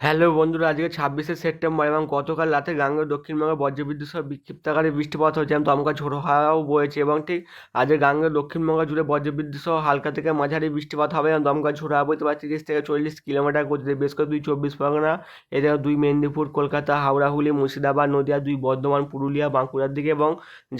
Hello বন্ধুরা, আজকে ছাব্বিশে সেপ্টেম্বর এবং গতকাল রাতে গাঙ্গেয় দক্ষিণবঙ্গে বজ্রবিদ্যুৎ সহ বিক্ষিপ্ত আকারে বৃষ্টিপাত হয়েছে এবং দমকা ঝোড়ো হাওয়াও বয়েছে এবং ঠিক আজকে গাঙ্গেয় দক্ষিণবঙ্গ জুড়ে বজ্রবিদ্যুৎ সহ হালকা থেকে মাঝারি বৃষ্টিপাত হবে এবং দমকা ঝোড়ো হাওয়া বইতে পারে তিরিশ থেকে চল্লিশ কিলোমিটার গতিতে, বেশ করে দুই চব্বিশ পরগনা এছাড়া দুই মেদিনীপুর, কলকাতা, হাওড়া, হুগলি, মুর্শিদাবাদ, নদিয়া, দুই বর্ধমান, পুরুলিয়া, বাঁকুড়ার দিকে এবং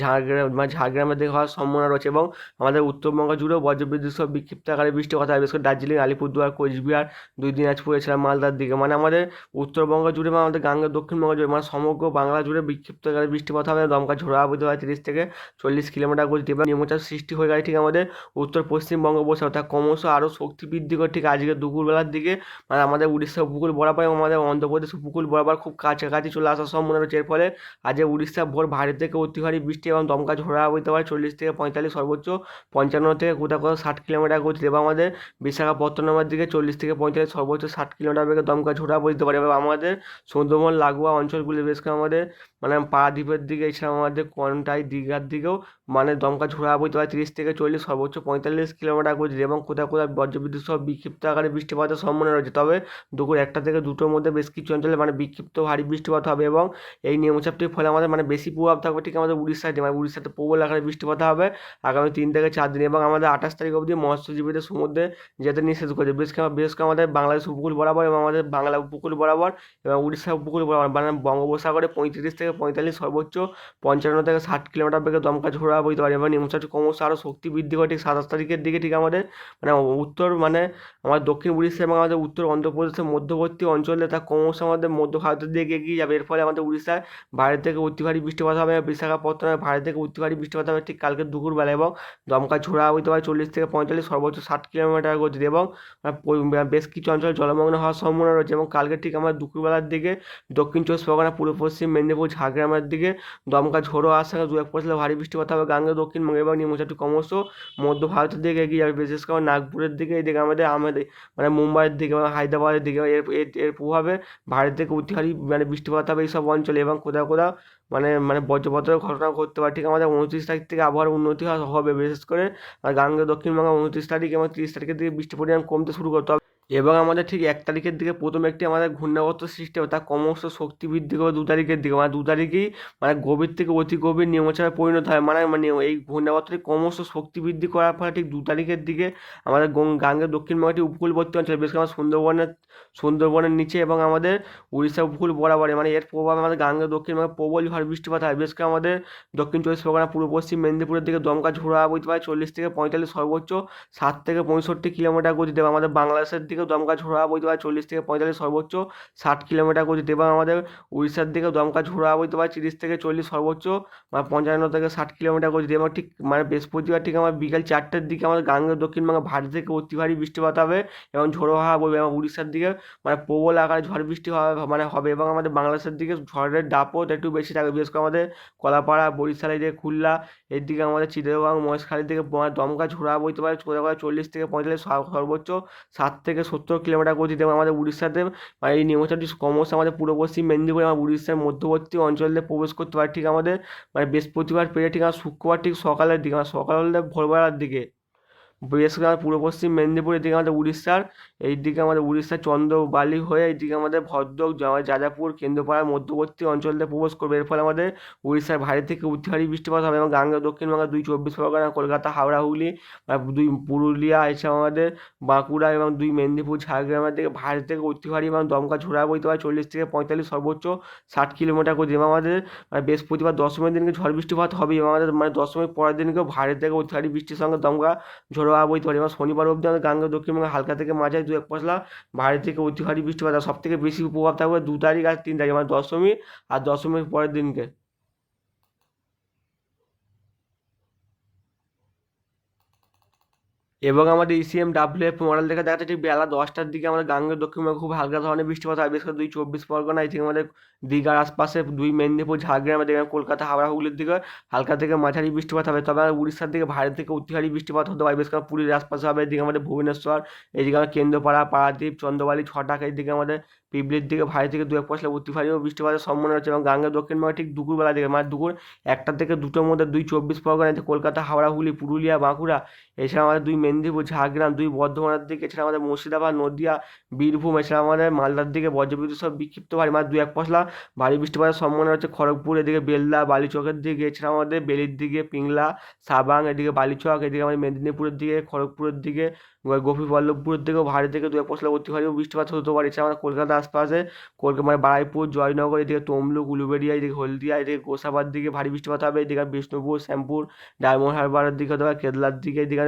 ঝাড়গ্রাম ঝাড়গ্রামের দিকে হওয়ার সম্ভাবনা রয়েছে এবং আমাদের উত্তরবঙ্গ জুড়েও বজ্রবিদ্যুৎ সহ বিক্ষিপ্ত আকারে বৃষ্টিপাত হবে। বিশেষ করে দার্জিলিং, আলিপুরদুয়ার, কোচবিহার, দুই দিনাজপুর, এছাড়া মালদার দিকে। মানে আমাদের উত্তরবঙ্গ জুড়ে বা আমাদের গাঙ্গের দক্ষিণবঙ্গ জুড়ে মানে সমগ্র বাংলা জুড়ে বিক্ষিপ্ত আকারে বৃষ্টিপাত হবে। দমকা ঝোড়া বইতে পারে তিরিশ থেকে চল্লিশ কিলোমিটার গতিতে এবং নিম্নচাপ সৃষ্টি হয়ে গেছে ঠিক আমাদের উত্তর পশ্চিম বঙ্গোপসাগর তা ক্রমশ আরও শক্তি বৃদ্ধি করে ঠিক আজকে দুপুরবেলার দিকে মানে আমাদের উড়িষ্যা উপকূল বরাবর এবং আমাদের অন্ধ্রপ্রদেশ উপকূল বরাবর খুব কাছাকাছি চলে আসার সম্ভাবনা রয়েছে। এর ফলে আজকে উড়িষ্যা ভোর ভারী থেকে অতি ভারী বৃষ্টি এবং দমকা ঝোড়া বইতে পারে চল্লিশ থেকে পঁয়তাল্লিশ, সর্বোচ্চ পঞ্চান্ন থেকে কোথাও কোথাও ষাট কিলোমিটার গতিতে। এবং আমাদের বিশাখাপত্তনমের দিকে চল্লিশ থেকে পঁয়তাল্লিশ, সর্বোচ্চ ষাট কিলোমিটার বেগে দমকা ঝোড়া বইতে পারে। এবং আমাদের সুন্দরবন, লাগোয়া অঞ্চলগুলি বেশ করে আমাদের মানে পারাদ্বীপের দিকে এছাড়া আমাদের কনটাই দীঘার দিকেও মানে দমকা ঝোড়া বইতে পারে তিরিশ থেকে চল্লিশ, সর্বোচ্চ পঁয়তাল্লিশ কিলোমিটার গতিতে এবং কোথাও কোথাও বজ্রবিদ্যুৎ সহ বিক্ষিপ্ত আকারে বৃষ্টিপাতের সম্ভাবনা রয়েছে। তবে দুপুর একটা থেকে দুটোর মধ্যে বেশ কিছু অঞ্চলে মানে বিক্ষিপ্ত ভারী বৃষ্টিপাত হবে এবং এই নিম্নচাপটির ফলে আমাদের মানে বেশি প্রভাব থাকবে ঠিক আমাদের উড়িষ্যাতে মানে উড়িষ্যাতে প্রবল আকারে বৃষ্টিপাত হবে আগামী তিন থেকে চার দিন এবং আমাদের আঠাশ তারিখ অবধি মৎস্যজীবীদের সমুদ্রে যেতে নিষেধ করেছে। বেশ বেশ আমাদের বাংলাদেশ উপকূল বরাবর এবং আমাদের বাংলা উপকূল বরাবর এবং উড়িষ্যা উপকূল বরাবর মানে বঙ্গোপসাগরে পঁয়ত্রিশ থেকে পঁয়তাল্লিশ সর্বোচ্চ পঞ্চান্ন থেকে ষাট কিলোমিটার বেগে দমকা ঝোড়া বইতে পারে এবং নিম্নচাপটি ক্রমশ আরও শক্তি বৃদ্ধি করে ঠিক সাতাশ তারিখের দিকে ঠিক আমাদের মানে উত্তর মানে আমাদের দক্ষিণ উড়িষ্যা এবং আমাদের উত্তর অন্ধ্রপ্রদেশের মধ্যবর্তী অঞ্চলে তা ক্রমশ আমাদের মধ্য ভারতের দিকে এগিয়ে যাবে। এর ফলে আমাদের উড়িষ্যায় বাইরে থেকে অতি ভারী বৃষ্টিপাত হবে বিশাখাপত্তনমে বাইরে থেকে অতি ভারী বৃষ্টিপাত হবে ঠিক কালকে দুপুরবেলা এবং দমকা ঝোড়া হইতে পারে চল্লিশ থেকে পঁয়তাল্লিশ সর্বোচ্চ ষাট কিলোমিটার গতিতে এবং বেশ কিছু অঞ্চল জলমগ্ন হওয়ার সম্ভাবনা রয়েছে এবং কালকে ঠিক আমরা দুপুরবেলার দিকে দক্ষিণ চব্বিশ পরগনা, পূর্ব পশ্চিম মেদিনীপুর ঝাড়গ্রামের দিকে দমকা ঝোড়ো আসার দু এক পশলা ভারী বৃষ্টিপাত হবে। গাঙ্গেয় দক্ষিণবঙ্গে এবং নিম্নচাপটি ক্রমশ মধ্য ভারতের দিকে এগিয়ে যাবে। বিশেষ করে নাগপুরের দিকে, এদিকে আমাদের আমাদের মানে মুম্বাইয়ের দিকে এবং হায়দ্রাবাদের দিকে এর এর প্রভাবে ভারত থেকে অতি ভারী মানে বৃষ্টিপাত হবে এইসব অঞ্চলে এবং কোথাও কোথাও মানে মানে বজ্রপাতের ঘটনা ঘটতে পারে। ঠিক আমাদের উনত্রিশ তারিখ থেকে আবহাওয়ার উন্নতি হবে। বিশেষ করে আর গাঙ্গেয় দক্ষিণবঙ্গে উনত্রিশ তারিখ এবং তিরিশ তারিখের দিকে বৃষ্টির পরিমাণ কমতে শুরু করতে হবে। এবং আমাদের ঠিক এক তারিখের দিকে প্রথম একটি আমাদের ঘূর্ণাবর্ত সৃষ্টি হবে তার ক্রমশ শক্তি বৃদ্ধি করে দু তারিখের দিকে। মানে দু তারিখেই মানে গভীর থেকে অতি গভীর নিম্নচাপে পরিণত হয়। মানে মানে এই ঘূর্ণাবর্তটি ক্রমশ শক্তি বৃদ্ধি করার ফলে ঠিক দু তারিখের দিকে আমাদের গাঙ্গের দক্ষিণবঙ্গটি উপকূলবর্তী অঞ্চলে বেশ করে আমার সুন্দরবনের সুন্দরবনের নিচে এবং আমাদের উড়িষ্যা উপকূল বরাবরে মানে এর প্রভাবে আমাদের গাঙ্গের দক্ষিণবঙ্গে প্রবল ঝড় বৃষ্টিপাত হয়। বেশ করে আমাদের দক্ষিণ চব্বিশ পরগনা, পূর্ব পশ্চিম মেদিনীপুরের দিকে দমকা ঝোড়া বইতে পারে। চল্লিশ থেকে পঁয়তাল্লিশ সর্বোচ্চ সাত থেকে পঁয়ষট্টি কিলোমিটার গতিতে। এবং আমাদের বাংলাদেশের দিকেও দমকা ঝোড়া বইতে পারে, চল্লিশ থেকে পঁয়তাল্লিশ সর্বোচ্চ, ষাট কিলোমিটার গতিতে এবং আমাদের উড়িষ্যার দিকে দমকা ঝোড়া বইতে পারে, তিরিশ থেকে চল্লিশ সর্বোচ্চ মানে পঞ্চান্ন থেকে ষাট কিলোমিটার গতিতে এবং ঠিক মানে বৃহস্পতিবার ঠিক আমার বিকেল চারটের দিকে আমাদের গাঙ্গেয় দক্ষিণবঙ্গে ভারী থেকে অতি ভারী বৃষ্টিপাত হবে এবং ঝোড়ো হাওয়া বইবে এবং উড়িষ্যার দিকে মানে প্রবল আকারে ঝড় বৃষ্টি হবে মানে হবে এবং আমাদের বাংলাদেশের দিকে ঝড়ের দাপট একটু বেশি থাকবে বিশেষ করে আমাদের কলাপাড়া, বরিশাল এদিকে খুলনা এর দিকে আমাদের চিটাগাং মহেশখালীর দিকে দমকা ঝোড়া বইতে পারে চল্লিশ থেকে পঁয়তাল্লিশ সর্বোচ্চ, ষাট থেকে সত্তর কিলোমিটার গতিতে আমাদের উড়িষ্যাতে। বা এই নিম্নচাপটি ক্রমশ আমাদের পূর্ব পশ্চিম মেদিনীপুর এবং উড়িষ্যার মধ্যবর্তী অঞ্চলে প্রবেশ করতে পারে। ঠিক আমাদের মানে বৃহস্পতিবার পেরে ঠিক আমার শুক্রবার ঠিক সকালের দিকে মানে সকাল হলে ভোরবেলার দিকে। বিশেষ করে পূর্ব পশ্চিম মেদিনীপুর, এদিকে আমাদের উড়িষ্যার এই দিকে আমাদের উড়িষ্যার চন্দ্রবালি হয়ে এইদিকে আমাদের ভদ্রক যাজাপুর কেন্দ্রপাড়ার মধ্যবর্তী অঞ্চলতে প্রবেশ করবে। এর ফলে আমাদের উড়িষ্যার ভারী থেকে অতি বৃষ্টিপাত হবে এবং গাঙ্গেয় দক্ষিণবঙ্গের দুই চব্বিশ পরগনা, কলকাতা, হাওড়া, হুগলি দুই পুরুলিয়া এছাড়া আমাদের বাঁকুড়া এবং দুই মেদিনীপুর, ঝাড়গ্রামের দিকে ভারী থেকে অতি এবং দমকা ঝোড়া বইতে পারে চল্লিশ থেকে পঁয়তাল্লিশ, সর্বোচ্চ ষাট কিলোমিটার করে এবং আমাদের বৃহস্পতিবার দশমীর দিনকে ঝড় বৃষ্টিপাত হবে এবং আমাদের মানে দশমীর পরের দিনকেও ভারী থেকে অতিভারী বৃষ্টির সঙ্গে দমকা ঝোড়ো হাওয়া বইতে পারে এবং শনিবার অবধি আমাদের গাঙ্গে দক্ষিণবঙ্গে হালকা থেকে মাঝারি দু এক পশলা। ভারী থেকে অতি ভারী বৃষ্টিপাত। সব থেকে বেশি প্রভাব থাকবে দু তারিখ আর তিন তারিখ মানে দশমী আর দশমীর পরের দিনকে। এবং আমাদের ইসিএম ডাব্লিউএফ মডেল দেখে যাচ্ছে ঠিক বেলা দশটার দিকে আমাদের গাঙ্গের দক্ষিণ খুব হালকা ধরনের বৃষ্টিপাত হয় বিশেষ করে দুই চব্বিশ পরগনা, এই থেকে আমাদের দীঘার আশপাশে দুই মেদিনীপুর ঝাড়গ্রাম এদিকে কলকাতা, হাওড়া, হুগলির দিকে হালকা থেকে মাঝারি বৃষ্টিপাত হবে। তবে উড়িষ্যার দিকে ভারত থেকে অতিহারী বৃষ্টিপাত হতে পারে, বিশেষ করে পুরীর আশপাশে হবে এদিকে আমাদের ভুবনেশ্বর এদিকে আমাদের কেন্দ্রপাড়া পারাদ্বীপ চন্দ্রবালি ছটাক এদিকে আমাদের পিপলির দিকে ভারী থেকে দু এক পশলা অতি ভারী ও বৃষ্টিপাতের সম্ভাবনা রয়েছে এবং গাঙ্গেয় দক্ষিণবঙ্গে ঠিক দুপুরবেলা দিকে মানে দুপুর একটা থেকে দুটোর মধ্যে দুই চব্বিশ পরগনা আছে কলকাতা, হাওড়া, হুগলি, পুরুলিয়া, বাঁকুড়া, এছাড়া আমাদের দুই মেদিনীপুর, ঝাড়গ্রাম, দুই বর্ধমানের দিকে, এছাড়া আমাদের মুর্শিদাবাদ, নদিয়া, বীরভূম, এছাড়া আমাদের মালদার দিকে বজ্রবিদ্যুৎ সব বিক্ষিপ্ত ভারী মানে দু এক পশলা ভারী বৃষ্টিপাতের সম্ভাবনা রয়েছে খড়গপুর, এদিকে বেলদা, বালিচকের দিকে, এছাড়া আমাদের বেলির দিকে, পিংলা, সাবাং, এদিকে বালিচক, এদিকে আমাদের মেদিনীপুরের দিকে, খড়গপুরের দিকে গোপীবল্লভপুরের দিকেও ভারী থেকে দু এক পশলা অতি ভারী বৃষ্টিপাত হতে পারে। এছাড়া কলকাতার আশপাশে কলকাতা মানে বারাইপুর, জয়নগর, এদিকে তমলুক, উলুবেড়িয়া, এদিকে হলদিয়া, এদিকে গোসাবার দিকে ভারী বৃষ্টিপাত হবে। এদিকে বিষ্ণুপুর, শ্যামপুর, ডায়মন্ড হারবারের দিকে হতে পারে কেদলার দিকে, এদিকে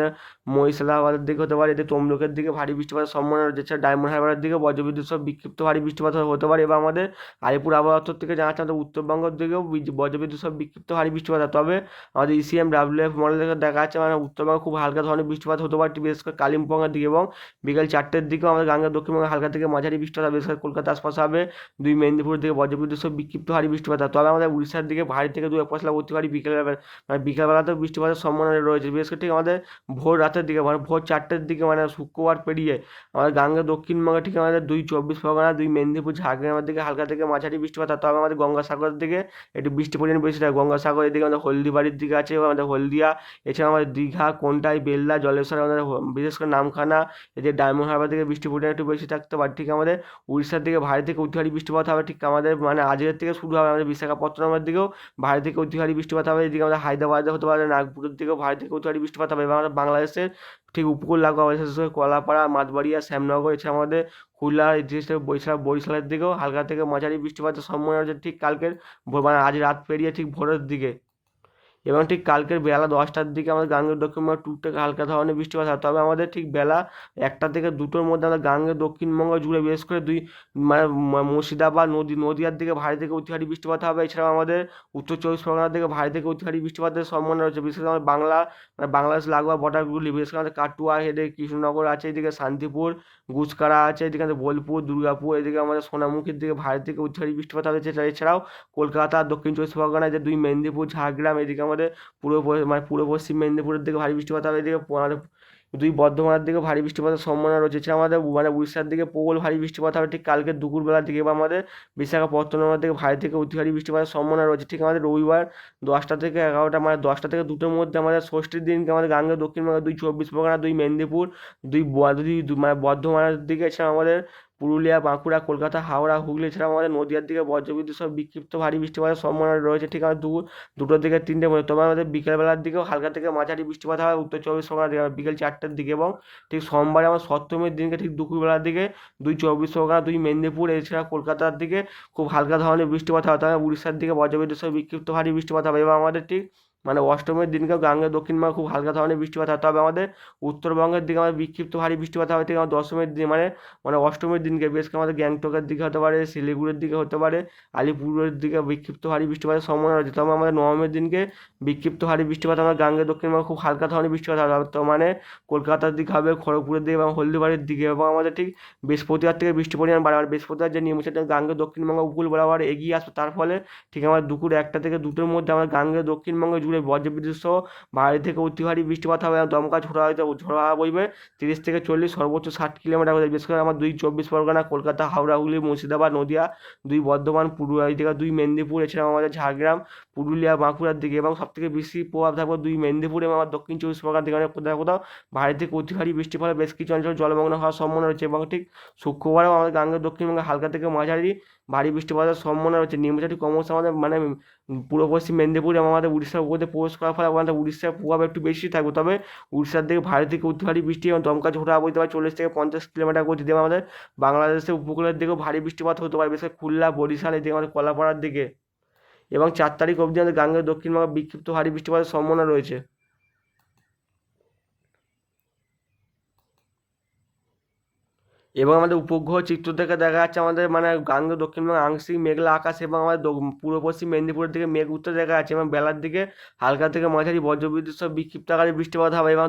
মহিষালাবাদের দিকে হতে পারে, এদিকে তমলুকের দিকে ভারী বৃষ্টিপাতের সম্ভাবনা রয়েছে। ডায়মন্ড হারবারের দিকে বজ্রবিদ্যুৎ সব বিক্ষিপ্ত ভারী বৃষ্টিপাত হতে পারে। এবং আমাদের আলিপুর আবহাওয়া দপ্তর থেকে জানাচ্ছে আমাদের উত্তরবঙ্গের দিকেও বজ্রবিদ্যুৎ সব বিক্ষিপ্ত ভারী বৃষ্টিপাত। তবে আমাদের ইসিএম ডাব্লিউ এফ মডেল দেখা যাচ্ছে মানে উত্তরবঙ্গে খুব হালকা ধরনের বৃষ্টিপাত হতে পারে। বিশেষ করে কালিম্পংয়ের দিকে এবং বিকেল চারটের দিকেও আমাদের গাঙ্গের দক্ষিণবঙ্গে হালকা থেকে মাঝারি বৃষ্টিপাত হবে বিশেষ কলকাতা আশপাশে হবে, দুই মেদিনীপুর দিকে বজ্রবিদ্যুৎ সহ বিক্ষিপ্ত ভারী বৃষ্টিপাত। তবে আমাদের উড়িষ্যার দিকে ভারী থেকে দু এক পশলা অতি ভারী বিকেলবেলা মানে বিকেলবেলাতেও বৃষ্টিপাতের সম্ভাবনা রয়েছে বিশেষ করে ঠিক আমাদের ভোর রাতের দিকে মানে ভোর চারটের দিকে মানে শুক্রবার পেরিয়ে আমাদের গাঙ্গের দক্ষিণবঙ্গে ঠিক আমাদের দুই চব্বিশ পরগনা, দুই মেদিনীপুর, ঝাড়গ্রামের দিকে হালকা থেকে মাঝারি বৃষ্টিপাত। তবে আমাদের গঙ্গাসাগরের দিকে একটু বৃষ্টি পরিমাণ বেশি থাকে গঙ্গাসাগর এদিকে আমাদের হলদিবাড়ির দিকে আছে, আমাদের হলদিয়া, এছাড়া আমাদের দীঘা, কোনটাই, বেল্লা, জলেশ্বর আমাদের বিশেষ করে নামখানা এদিকে ডায়মন্ড হারবার থেকে বৃষ্টি পরিমাণ একটু বেশি থাকতে পারে ঠিক আমাদের উড়িষ্যার দিকে ভারী থেকে অতি ভারী বৃষ্টিপাত হবে, ঠিক আমাদের মানে আজকের থেকে শুরু হবে আমাদের বিশাখাপত্তনমের দিকেও ভারী থেকে অতি ভারী বৃষ্টিপাত হবে, এদিকে আমাদের হায়দ্রাবাদে হতে পারে, নাগপুরের দিকেও ভারী থেকে অতি ভারী বৃষ্টিপাত হবে, এবং আমাদের বাংলাদেশের ঠিক উপকূল লাগোয়া বিশেষ কলাপাড়া, মাতবাড়িয়া, শ্যামনগর, এছাড়া আমাদের খুলনা এছাড়া বরিশাল বরিশালের দিকেও হালকা থেকে মাঝারি বৃষ্টিপাতের সম্ভাবনা রয়েছে, ঠিক কালকের মানে আজ রাত পেরিয়ে ঠিক ভোরের দিকে। এবং ঠিক কালকের বেলা দশটার দিকে আমাদের গাঙ্গের দক্ষিণবঙ্গে টুকটাক হালকা ধরনের বৃষ্টিপাত হয়। তবে আমাদের ঠিক বেলা একটা থেকে দুটোর মধ্যে আমাদের গাঙ্গের দক্ষিণবঙ্গ জুড়ে বিশেষ করে দুই মানে মুর্শিদাবাদ, নদী, নদীয়ার দিকে ভারী থেকে অতি ভারী বৃষ্টিপাত হবে। এছাড়াও আমাদের উত্তর চব্বিশ পরগনার দিকে ভারী থেকে অতি ভারী বৃষ্টিপাতের সম্ভাবনা রয়েছে। বিশেষ করে আমাদের বাংলা মানে বাংলাদেশ, লাগোয়া, বর্ডারগুলি, বিশেষ করে আমাদের কাটুয়া হেডে কৃষ্ণনগর আছে, এদিকে শান্তিপুর গুচকারা আছে, এদিকে আমাদের বোলপুর, দুর্গাপুর, এদিকে আমাদের সোনামুখীর দিকে ভারী থেকে অতি ভারী বৃষ্টিপাত হবে। এছাড়াও কলকাতা, দক্ষিণ চব্বিশ পরগনায় যে দুই মেদিনীপুর, ঝাড়গ্রাম, এদিকে আমাদের পূর্ব মানে পূর্ব পশ্চিম মেদিনীপুরের দিকে ভারী বৃষ্টিপাত হবে এদিকে আমাদের দুই বর্ধমানের দিকে ভারী বৃষ্টিপাতের সম্ভাবনা রয়েছে। এছাড়া আমাদের মানে উড়িষ্যার দিকে প্রবল ভারী বৃষ্টিপাত হবে। ঠিক কালকে দুপুরবেলার দিকে বা আমাদের বিশাখাপত্তনমের দিকে ভারী থেকে অতি ভারী বৃষ্টিপাতের সম্ভাবনা রয়েছে। ঠিক আমাদের রবিবার দশটা থেকে এগারোটা মানে দশটা থেকে দুটোর মধ্যে আমাদের ষষ্ঠীর দিনকে আমাদের গাঙ্গেয় দক্ষিণবঙ্গে দুই চব্বিশ পরগনা দুই মেদিনীপুর, দুই দুই মানে বর্ধমানের দিকে, এছাড়া আমাদের পুরুলিয়া, বাঁকুড়া, কলকাতা, হাওড়া, হুগলি এছাড়া আমাদের নদীয়ার দিকে বজ্রবিদ্যুৎ সহ বিক্ষিপ্ত ভারী বৃষ্টিপাতের সম্ভাবনা রয়েছে। ঠিক আছে দু দুটোর দিকে তিনটের মধ্যে। তবে আমাদের বিকেলবেলার দিকেও হালকা থেকে মাঝারি বৃষ্টিপাত হয়। উত্তর চব্বিশ পরগনার দিকে বিকেল চারটের দিকে এবং ঠিক সোমবারে আমার সপ্তমীর দিনকে ঠিক দুপুরবেলার দিকে দুই চব্বিশ পরগনা, দুই মেদিনীপুর এছাড়া কলকাতার দিকে খুব হালকা ধরনের বৃষ্টিপাত হয়। তবে উড়িষ্যার দিকে বজ্রবিদ্যুৎ সহ বিক্ষিপ্ত ভারী বৃষ্টিপাত হবে এবং আমাদের ঠিক মানে অষ্টমীর দিনকে গাঙ্গের দক্ষিণবঙ্গে খুব হালকা ধরনের বৃষ্টিপাত হয়। তবে আমাদের উত্তরবঙ্গের দিকে আমাদের বিক্ষিপ্ত ভারী বৃষ্টিপাত হবে ঠিক আমার দশমীর দিন মানে মানে অষ্টমীর দিনকে বেশ আমাদের গ্যাংটকের দিকে হতে পারে, শিলিগুড়ির দিকে হতে পারে আলিপুরের দিকে বিক্ষিপ্ত ভারী বৃষ্টিপাতের সম্ভাবনা রয়েছে। তবে আমাদের নবমীর দিনকে বিক্ষিপ্ত ভারী বৃষ্টিপাত আমাদের গাঙ্গের দক্ষিণবঙ্গে খুব হালকা ধরনের বৃষ্টিপাত হবে তো মানে কলকাতার দিকে হবে, খড়গপুরের দিকে এবং হলদিবাড়ির দিকে এবং আমাদের ঠিক বৃহস্পতিবার থেকে বৃষ্টি পরিমাণ বাড়ে। বৃহস্পতিবার যে নিয়মিত গাঙ্গের দক্ষিণবঙ্গ উপকূল বরাবর এগিয়ে আসবে। তার ফলে ঠিক আমার দুপুর একটা থেকে দুটোর মধ্যে আমার গাঙ্গের দক্ষিণবঙ্গে জুড়ে বজ্রবিদ্যুৎ সহ ভারী থেকে অতি ভারী বৃষ্টিপাত হবে এবং দমকা ঝোড়ো ঝোড়ো বইবে। তিরিশ থেকে চল্লিশ, সর্বোচ্চ ষাট কিলোমিটার বিশেষ করে আমার দুই চব্বিশ পরগনা, কলকাতা, হাওড়া, হুগলি, মুর্শিদাবাদ, নদিয়া, দুই বর্ধমান, পুরুলিয়া, এদিকে দুই মেদিনীপুর, এছাড়াও আমাদের ঝাড়গ্রাম, পুরুলিয়া, বাঁকুড়ার দিকে। এবং সবথেকে বেশি প্রভাব থাকবে দুই মেদিনীপুর এবং আমার দক্ষিণ চব্বিশ পরগনার দিকে। অনেক কোথাও কোথাও ভারী থেকে অতি ভারী ফলে বেশ কিছু অঞ্চল জলমগ্ন হওয়ার সম্ভাবনা রয়েছে। এবং ঠিক শুক্রবারেও আমাদের গাঙ্গের দক্ষিণবঙ্গে হালকা থেকে মাঝারি ভারী বৃষ্টিপাতের সম্ভাবনা রয়েছে। নিম্নচাপটি ক্রমশ আমাদের মানে পূর্ব পশ্চিম মেদিনীপুর এবং আমাদের উড়িষ্যার উপর দিয়ে প্রবেশ করার ফলে আমাদের উড়িষ্যার প্রভাব একটু বেশি থাকবে। তবে উড়িষ্যার দিকে ভারী থেকে অতি ভারী বৃষ্টি এবং দমকা ঝোড়া বইতে পারে চল্লিশ থেকে পঞ্চাশ কিলোমিটার গতিতে এবং আমাদের বাংলাদেশের উপকূলের দিকেও ভারী বৃষ্টিপাত হতে পারে, বিশেষ করে খুলনা, বরিশাল, এদিকে আমাদের কলাপাড়ার দিকে। এবং চার তারিখ অবধি আমাদের গাঙ্গেয় দক্ষিণবঙ্গে বিক্ষিপ্ত ভারী বৃষ্টিপাতের সম্ভাবনা রয়েছে। এবং আমাদের উপগ্রহ চিত্র থেকে দেখা যাচ্ছে আমাদের মানে গাঙ্গ দক্ষিণবঙ্গে আংশিক মেঘলা আকাশ এবং আমাদের পূর্ব পশ্চিম মেদিনীপুরের দিকে মেঘ উত্তর দেখা যাচ্ছে এবং বেলার দিকে হালকা থেকে মাঝারি বজ্রবিদ্যুৎ সব বিক্ষিপ্ত আকারে বৃষ্টিপাত হবে এবং